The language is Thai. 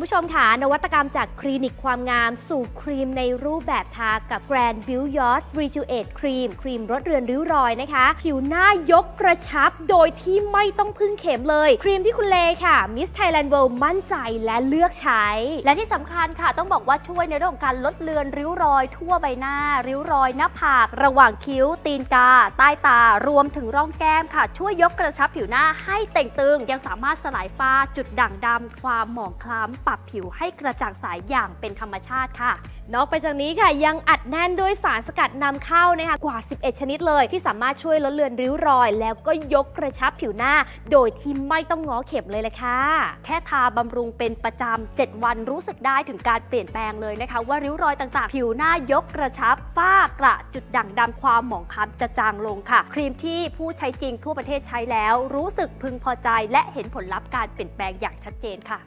คุณผู้ชมค่ะ นวัตกรรมจากคลินิกความงามสู่ครีมในรูปแบบทากับ Grand b u i l d Yacht Rejuvenate Cream ครีมลดเรือนริ้วรอยนะคะ ผิวหน้ายกกระชับโดยที่ไม่ต้องพึ่งเข็มเลย ครีมที่คุณเลค่ะ Miss Thailand World มั่นใจและเลือกใช้ และที่สำคัญค่ะต้องบอกว่าช่วยในเรื่องของการลดเลือนริ้วรอย ทั่วใบหน้า ริ้วรอยหน้าผาก ระหว่างคิ้ว ตีนกา ใต้ตารวมถึงร่องแก้มค่ะ ช่วยยกกระชับผิวหน้าให้เต่งตึงยังสามารถสลายฝ้าจุดด่างดำความหมองคล้ำรับผิวให้กระจ่างใสอย่างเป็นธรรมชาติค่ะ นอกไปจากนี้ค่ะยังอัดแน่นด้วยสารสกัดนำเข้านะคะกว่า 11 ชนิดเลย ที่สามารถช่วยลดเลือนริ้วรอย แล้วก็ยกกระชับผิวหน้า โดยที่ไม่ต้องง้อเข็มเลยละค่ะ แค่ทาบำรุงเป็นประจำ7วันรู้สึกได้ถึงการเปลี่ยนแปลงเลยนะคะ ว่าริ้วรอยต่างๆ ผิวหน้ายกกระชับฝ้ากระจุดด่างดำความหมองคล้ำจะจางลงค่ะ ครีมที่ผู้ใช้จริงทั่วประเทศใช้แล้ว รู้สึกพึงพอใจและเห็นผลลัพธ์การเปลี่ยนแปลงอย่างชัดเจนค่ะ